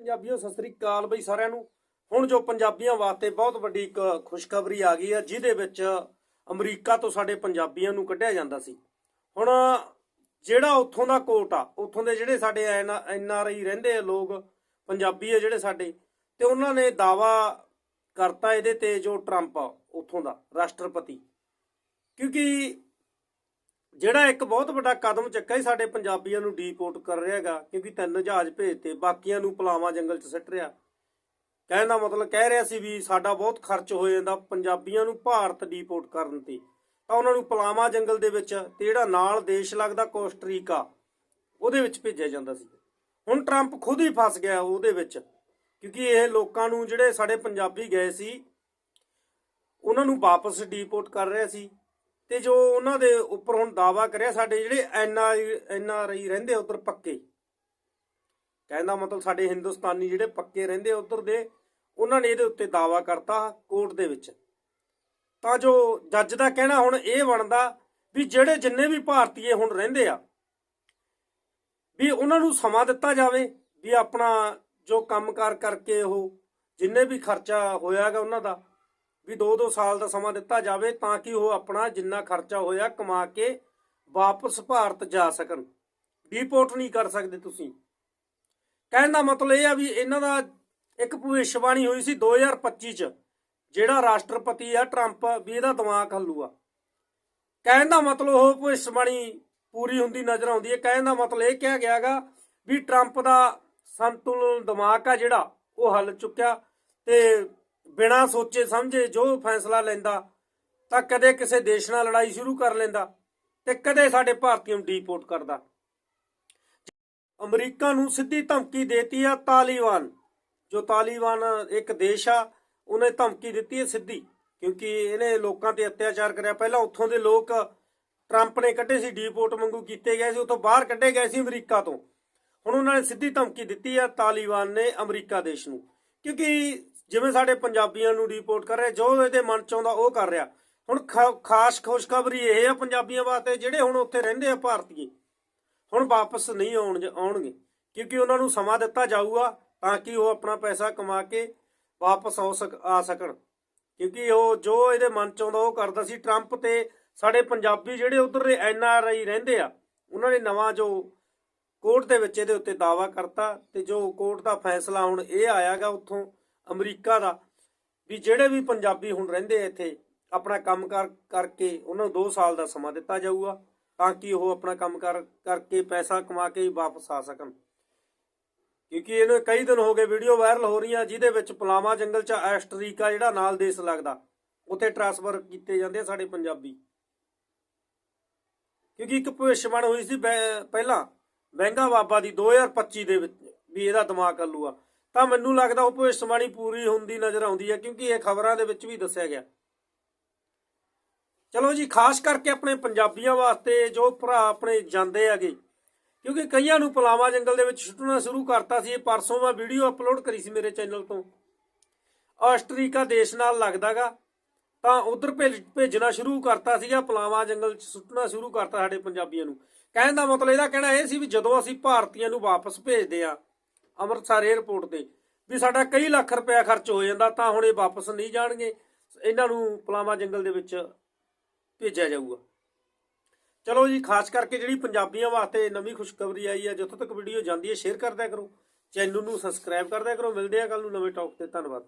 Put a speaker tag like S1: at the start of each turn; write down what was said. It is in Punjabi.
S1: ਪੰਜਾਬੀਓ, ਸਤਿ ਸ੍ਰੀ ਅਕਾਲ ਬਈ ਸਾਰਿਆਂ ਨੂੰ। ਹੁਣ ਜੋ ਪੰਜਾਬੀਆਂ ਵਾਸਤੇ ਬਹੁਤ ਵੱਡੀ ਇੱਕ ਖੁਸ਼ਖਬਰੀ ਆ ਗਈ ਹੈ, ਜਿਹਦੇ ਵਿੱਚ ਅਮਰੀਕਾ ਤੋਂ ਸਾਡੇ ਪੰਜਾਬੀਆਂ ਨੂੰ ਕੱਢਿਆ ਜਾਂਦਾ ਸੀ। ਹੁਣ ਜਿਹੜਾ ਉੱਥੋਂ ਦਾ ਕੋਟ ਆ, ਉੱਥੋਂ ਦੇ ਜਿਹੜੇ ਸਾਡੇ ਐਨ ਆਰ ਆਈ ਰਹਿੰਦੇ ਆ ਲੋਕ, ਪੰਜਾਬੀ ਆ ਜਿਹੜੇ ਸਾਡੇ, ਤੇ ਉਹਨਾਂ ਨੇ ਦਾਵਾ ਕਰਤਾ ਇਹਦੇ ਤੇ ਜੋ ਟਰੰਪ ਆ, ਉੱਥੋਂ ਦਾ ਰਾਸ਼ਟਰਪਤੀ। ਕਿਉਂਕਿ ਜਿਹੜਾ ਇੱਕ ਬਹੁਤ ਵੱਡਾ ਕਦਮ ਚੱਕਾ ਹੀ ਸਾਡੇ ਪੰਜਾਬੀਆਂ ਨੂੰ ਡੀਪੋਰਟ ਕਰ ਰਿਹਾ ਹੈਗਾ, ਕਿਉਂਕਿ ਤਿੰਨ ਜਹਾਜ਼ ਭੇਜਤੇ, ਬਾਕੀਆਂ ਨੂੰ ਪਲਾਵਾ ਜੰਗਲ 'ਚ ਸਿੱਟ ਰਿਹਾ। ਕਹਿਣ ਦਾ ਮਤਲਬ, ਕਹਿ ਰਿਹਾ ਸੀ ਵੀ ਸਾਡਾ ਬਹੁਤ ਖਰਚ ਹੋ ਜਾਂਦਾ, ਪੰਜਾਬੀਆਂ ਨੂੰ ਭਾਰਤ ਡੀਪੋਰਟ ਕਰਨ ਤੇ। ਤਾਂ ਉਹਨਾਂ ਨੂੰ ਪਲਾਵਾ ਜੰਗਲ ਦੇ ਵਿੱਚ, ਤੇ ਜਿਹੜਾ ਨਾਲ ਦੇਸ਼ ਲੱਗਦਾ, ਕੋਸਟਰੀਕਾ, ਉਹਦੇ ਵਿੱਚ ਭੇਜਿਆ ਜਾਂਦਾ ਸੀ। ਹੁਣ ਟਰੰਪ ਖੁਦ ਹੀ ਫਸ ਗਿਆ ਉਹਦੇ ਵਿੱਚ, ਕਿਉਂਕਿ ਇਹ ਲੋਕਾਂ ਨੂੰ ਜਿਹੜੇ ਸਾਡੇ ਪੰਜਾਬੀ ਗਏ ਸੀ, ਉਹਨਾਂ ਨੂੰ ਵਾਪਸ ਡੀਪੋਰਟ ਕਰ ਰਿਹਾ ਸੀ। ਤੇ ਜੋ ਉਹਨਾਂ ਦੇ ਉੱਪਰ ਹੁਣ ਦਾਵਾ ਕਰਿਆ, ਸਾਡੇ ਜਿਹੜੇ ਐਨ ਆਰ ਆਈ ਰਹਿੰਦੇ ਉਧਰ ਪੱਕੇ। ਕਹਿੰਦਾ ਮਤਲਬ ਸਾਡੇ ਹਿੰਦੁਸਤਾਨੀ ਜਿਹੜੇ ਪੱਕੇ ਰਹਿੰਦੇ ਉਧਰ ਦੇ, ਉਹਨਾਂ ਨੇ ਇਹਦੇ ਉੱਤੇ ਦਾਵਾ ਕਰਤਾ ਕੋਰਟ ਦੇ ਵਿੱਚ। ਤਾਂ ਜੋ ਜੱਜ ਦਾ ਕਹਿਣਾ ਹੁਣ ਇਹ ਬਣਦਾ ਵੀ ਜਿਹੜੇ ਜਿੰਨੇ ਵੀ ਭਾਰਤੀਏ ਹੁਣ ਰਹਿੰਦੇ ਆ, ਵੀ ਉਹਨਾਂ ਨੂੰ ਸਮਾਂ ਦਿੱਤਾ ਜਾਵੇ, ਵੀ ਆਪਣਾ ਜੋ ਕੰਮਕਾਰ ਕਰਕੇ ਉਹ ਜਿੰਨੇ ਵੀ ਖਰਚਾ ਹੋਇਆਗਾ ਉਹਨਾਂ ਦਾ ਵੀ 2-2 ਸਾਲ ਦਾ ਸਮਾਂ ਦਿੱਤਾ ਜਾਵੇ ਤਾਂ ਕਿ ਉਹ ਆਪਣਾ ਜਿੰਨਾ ਖਰਚਾ ਹੋਇਆ ਕਮਾ ਕੇ ਵਾਪਸ ਭਾਰਤ ਜਾ ਸਕਣ। ਡੀਪੋਰਟ ਨਹੀਂ ਕਰ ਸਕਦੇ ਤੁਸੀਂ। ਕਹਿਣ ਦਾ ਮਤਲਬ ਇਹ ਆ ਵੀ ਇਹਨਾਂ ਦਾ ਇੱਕ ਭਵਿੱਖਬਾਣੀ ਹੋਈ ਸੀ 2025 ਚ, ਜਿਹੜਾ ਰਾਸ਼ਟਰਪਤੀ ਆ ਟਰੰਪ, ਵੀ ਇਹਦਾ ਦਿਮਾਗ ਹੱਲੂਆ ਕਹਿਣ ਦਾ ਮਤਲਬ ਉਹ ਭਵਿੱਖਬਾਣੀ ਪੂਰੀ ਹੁੰਦੀ ਨਜ਼ਰ ਆਉਂਦੀ ਹੈ। ਕਹਿਣ ਦਾ ਮਤਲਬ ਇਹ ਕਿਹਾ ਗਿਆਗਾ ਵੀ ਟਰੰਪ ਦਾ ਸੰਤੁਲਨ ਦਿਮਾਗ ਆ ਜਿਹੜਾ, ਉਹ ਹੱਲ ਚੁੱਕਿਆ ਤੇ ਬਿਨਾਂ ਸੋਚੇ ਸਮਝੇ ਜੋ ਫੈਸਲਾ ਲੈਂਦਾ, ਤਾਂ ਕਦੇ ਕਿਸੇ ਦੇਸ਼ ਨਾਲ ਲੜਾਈ ਸ਼ੁਰੂ ਕਰ ਲੈਂਦਾ ਤੇ ਕਦੇ ਸਾਡੇ ਭਾਰਤੀਆਂ ਨੂੰ ਡੀਪੋਰਟ ਕਰਦਾ। ਅਮਰੀਕਾ ਨੂੰ ਸਿੱਧੀ ਧਮਕੀ ਦੇਤੀ ਆ ਤਾਲਿਬਾਨ। ਜੋ ਤਾਲਿਬਾਨ ਇੱਕ ਦੇਸ਼ ਆ, ਉਹਨੇ ਧਮਕੀ ਦਿੱਤੀ ਹੈ ਸਿੱਧੀ, ਕਿਉਂਕਿ ਇਹਨੇ ਲੋਕਾਂ ਤੇ ਅਤਿਆਚਾਰ ਕਰਿਆ। ਪਹਿਲਾਂ ਉੱਥੋਂ ਦੇ ਲੋਕ ਟਰੰਪ ਨੇ ਕੱਢੇ ਸੀ ਡੀਪੋਰਟ ਵਾਂਗੂ ਕੀਤੇ ਗਏ ਸੀ, ਉੱਥੋਂ ਬਾਹਰ ਕੱਢੇ ਗਏ ਸੀ ਅਮਰੀਕਾ ਤੋਂ। ਹੁਣ ਉਹਨਾਂ ਨੇ ਸਿੱਧੀ ਧਮਕੀ ਦਿੱਤੀ ਆ ਤਾਲਿਬਾਨ ਨੇ ਅਮਰੀਕਾ ਦੇਸ਼ ਨੂੰ। ਕਿਉਂਕਿ ਜਿਵੇਂ ਸਾਡੇ ਪੰਜਾਬੀਆਂ ਨੂੰ ਰਿਪੋਰਟ ਕਰ ਰਿਹਾ, ਜੋ ਇਹਦੇ ਮਨ ਚ ਆਉਂਦਾ ਉਹ ਕਰ ਰਿਹਾ। ਹੁਣ ਖ- ਖਾਸ ਖੁਸ਼ਖਬਰੀ ਇਹ ਆ ਪੰਜਾਬੀਆਂ ਵਾਸਤੇ, ਜਿਹੜੇ ਹੁਣ ਉੱਥੇ ਰਹਿੰਦੇ ਆ ਭਾਰਤੀ ਹੁਣ ਵਾਪਸ ਨਹੀਂ ਆਉਣ ਆਉਣਗੇ। ਕਿਉਂਕਿ ਉਹਨਾਂ ਨੂੰ ਸਮਾਂ ਦਿੱਤਾ ਜਾਊਗਾ ਤਾਂ ਕਿ ਉਹ ਆਪਣਾ ਪੈਸਾ ਕਮਾ ਕੇ ਵਾਪਸ ਆ ਸਕ, ਆ ਸਕਣ। ਕਿਉਂਕਿ ਉਹ ਜੋ ਇਹਦੇ ਮਨ ਚ ਆਉਂਦਾ ਉਹ ਕਰਦਾ ਸੀ। ਟਰੰਪ ਤੇ ਸਾਡੇ ਪੰਜਾਬੀ ਜਿਹੜੇ ਉਧਰ ਦੇ ਐਨ ਆਰ ਆਈ ਰਹਿੰਦੇ ਆ, ਉਹਨਾਂ ਨੇ ਨਵਾਂ ਜੋ ਕੋਰਟ ਦੇ ਵਿੱਚ ਇਹਦੇ ਉੱਤੇ ਦਾਵਾ ਕਰਤਾ ਤੇ ਜੋ ਕੋਰਟ ਦਾ ਫੈਸਲਾ ਹੁਣ ਇਹ ਆਇਆਗਾ ਉੱਥੋਂ ਅਮਰੀਕਾ ਦਾ, ਵੀ ਜਿਹੜੇ ਵੀ ਪੰਜਾਬੀ ਹੁਣ ਰਹਿੰਦੇ ਇੱਥੇ, ਆਪਣਾ ਕੰਮ ਕਰ ਕਰਕੇ ਉਹਨਾਂ ਨੂੰ 2 ਸਾਲ ਦਾ ਸਮਾਂ ਦਿੱਤਾ ਜਾਊਗਾ, ਤਾਂ ਕਿ ਉਹ ਆਪਣਾ ਕੰਮ ਕਰ ਕਰਕੇ ਪੈਸਾ ਕਮਾ ਕੇ ਵਾਪਸ ਆ ਸਕਣ। ਕਿਉਂਕਿ ਇਹਨੂੰ ਕਈ ਦਿਨ ਹੋ ਗਏ ਵੀਡੀਓ ਵਾਇਰਲ ਹੋ ਰਹੀਆਂ, ਜਿਹਦੇ ਵਿੱਚ ਪਲਾਮਾ ਜੰਗਲ 'ਚ ਐਸਟਰੀਕਾ ਜਿਹੜਾ ਨਾਲ ਦੇਸ਼ ਲੱਗਦਾ, ਉੱਥੇ ਟ੍ਰਾਂਸਫਰ ਕੀਤੇ ਜਾਂਦੇ ਆ ਸਾਡੇ ਪੰਜਾਬੀ। ਕਿਉਂਕਿ ਇੱਕ ਭਵਿੱਖਬਾਣੀ ਹੋਈ ਸੀ ਬੈ- ਪਹਿਲਾਂ, ਮਹਿੰਗਾ ਬਾਬਾ ਦੀ 2025 ਦੇ ਵਿੱਚ ਵੀ ਇਹਦਾ ਦਿਮਾਗ ਹੱਲੂਆ ਤਾਂ ਮੈਨੂੰ ਲੱਗਦਾ ਉਹ ਭਵਿੱਖਬਾਣੀ ਪੂਰੀ ਹੁੰਦੀ ਨਜ਼ਰ ਆਉਂਦੀ ਹੈ, ਕਿਉਂਕਿ ਇਹ ਖਬਰਾਂ ਦੇ ਵਿੱਚ ਵੀ ਦੱਸਿਆ ਗਿਆ। ਚਲੋ ਜੀ, ਖਾਸ ਕਰਕੇ ਆਪਣੇ ਪੰਜਾਬੀਆਂ ਵਾਸਤੇ ਜੋ ਭਰਾ ਆਪਣੇ ਜਾਂਦੇ ਹੈਗੇ, ਕਿਉਂਕਿ ਕਈਆਂ ਨੂੰ ਪਲਾਵਾ ਜੰਗਲ ਦੇ ਵਿੱਚ ਛੁੱਟਣਾ ਸ਼ੁਰੂ ਕਰਤਾ ਸੀ। ਇਹ ਪਰਸੋਂ ਮੈਂ ਵੀਡੀਓ ਅਪਲੋਡ ਕਰੀ ਸੀ ਮੇਰੇ ਚੈਨਲ ਤੋਂ। ਆਸਟਰੀਕਾ ਦੇਸ਼ ਨਾਲ ਲੱਗਦਾਗਾ, ਤਾਂ ਉਧਰ ਭੇਜਣਾ ਸ਼ੁਰੂ ਕਰਤਾ ਸੀਗਾ ਪਲਾਵਾ ਜੰਗਲ ਚ ਸੁੱਟਣਾ ਸ਼ੁਰੂ ਕਰਤਾ ਸਾਡੇ ਪੰਜਾਬੀਆਂ ਨੂੰ। ਕਹਿਣ ਦਾ ਮਤਲਬ ਇਹਦਾ ਕਹਿਣਾ ਇਹ ਸੀ ਵੀ ਜਦੋਂ ਅਸੀਂ ਭਾਰਤੀਆਂ ਨੂੰ ਵਾਪਸ ਭੇਜਦੇ ਆ ਅੰਮ੍ਰਿਤਸਰ 에ਅਰਪੋਰਟ ਤੇ। ਵੀ ਸਾਡਾ ਕਈ ਲੱਖ ਰੁਪਇਆ ਖਰਚ ਹੋ ਜਾਂਦਾ, ਤਾਂ ਹੁਣ ਇਹ ਵਾਪਸ ਨਹੀਂ ਜਾਣਗੇ। ਇਹਨਾਂ ਨੂੰ ਪਲਾਵਾ ਜੰਗਲ ਦੇ ਵਿੱਚ ਭੇਜਿਆ ਜਾਊਗਾ। ਚਲੋ ਜੀ, ਖਾਸ ਕਰਕੇ ਜਿਹੜੀ ਪੰਜਾਬੀਆਂ ਵਾਸਤੇ ਨਵੀਂ ਖੁਸ਼ਖਬਰੀ ਆਈ ਹੈ ਜਿੱਥੋਂ ਤੱਕ ਵੀਡੀਓ ਜਾਂਦੀ ਹੈ ਸ਼ੇਅਰ ਕਰਦਿਆ ਕਰੋ। ਚੈਨਲ ਨੂੰ ਸਬਸਕ੍ਰਾਈਬ ਕਰਦਿਆ ਕਰੋ। ਮਿਲਦੇ ਆ ਕੱਲ ਨੂੰ ਨਵੇਂ ਟੌਪ ਤੇ। ਧੰਨਵਾਦ।